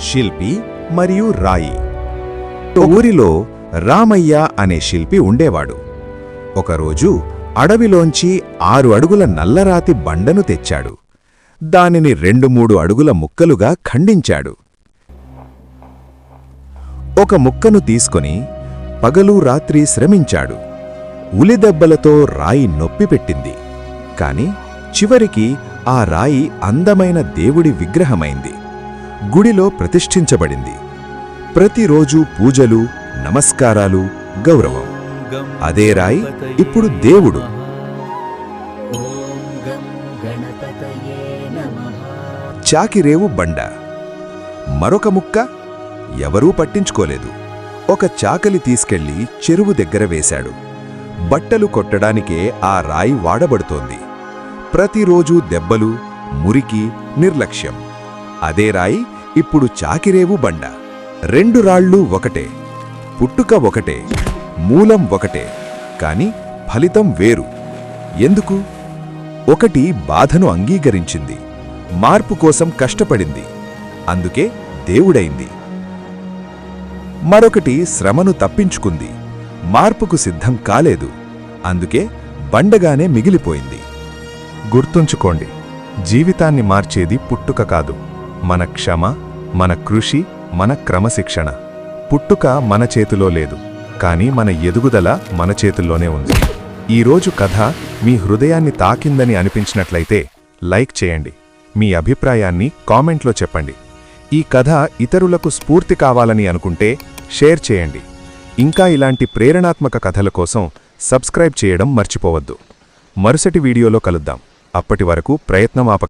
శిల్పి మరియు రాయి. ఊరిలో రామయ్య అనే శిల్పి ఉండేవాడు. ఒకరోజు అడవిలోంచి ఆరు అడుగుల నల్లరాతి బండను తెచ్చాడు. దానిని రెండు మూడు అడుగుల ముక్కలుగా ఖండించాడు. ఒక ముక్కను తీసుకొని పగలు రాత్రి శ్రమించాడు. ఉలిదెబ్బలతో రాయి నొప్పి పెట్టింది. కాని చివరికి ఆ రాయి అందమైన దేవుడి విగ్రహమైంది. గుడిలో ప్రతిష్ఠించబడింది. ప్రతిరోజు పూజలు నమస్కారాలు గౌరవం. అదే రాయి ఇప్పుడు దేవుడు. చాకిరేవు బండ. మరొక ముక్క ఎవరూ పట్టించుకోలేదు. ఒక చాకలి తీసుకెళ్ళి చెరువు దగ్గర వేశాడు. బట్టలు కొట్టడానికే ఆ రాయి వాడబడుతోంది. ప్రతిరోజూ దెబ్బలు మురికి నిర్లక్ష్యం. అదే రాయి ఇప్పుడు చాకిరేవు బండ. రెండు రాళ్ళు ఒకటే. పుట్టుక ఒకటే. మూలం ఒకటే. కాని ఫలితం వేరు. ఎందుకు? ఒకటి బాధను అంగీకరించింది. మార్పు కోసం కష్టపడింది. అందుకే దేవుడైంది. మరొకటి శ్రమను తప్పించుకుంది. మార్పుకు సిద్ధం కాలేదు. అందుకే బండగానే మిగిలిపోయింది. గుర్తుంచుకోండి జీవితాన్ని మార్చేది పుట్టుక కాదు. మన క్షమ మన కృషి మన క్రమశిక్షణ. పుట్టుక మన చేతిలో లేదు కానీ మన ఎదుగుదల మన చేతుల్లోనే ఉంది. ఈరోజు కథ మీ హృదయాన్ని తాకిందని అనిపించినట్లయితే లైక్ చేయండి. మీ అభిప్రాయాన్ని కామెంట్లో చెప్పండి. ఈ కథ ఇతరులకు స్ఫూర్తి కావాలని అనుకుంటే షేర్ చేయండి. ఇంకా ఇలాంటి ప్రేరణాత్మక కథల కోసం సబ్స్క్రైబ్ చేయడం మర్చిపోవద్దు. మరుసటి వీడియోలో కలుద్దాం. అప్పటి వరకు ప్రయత్నం ఆప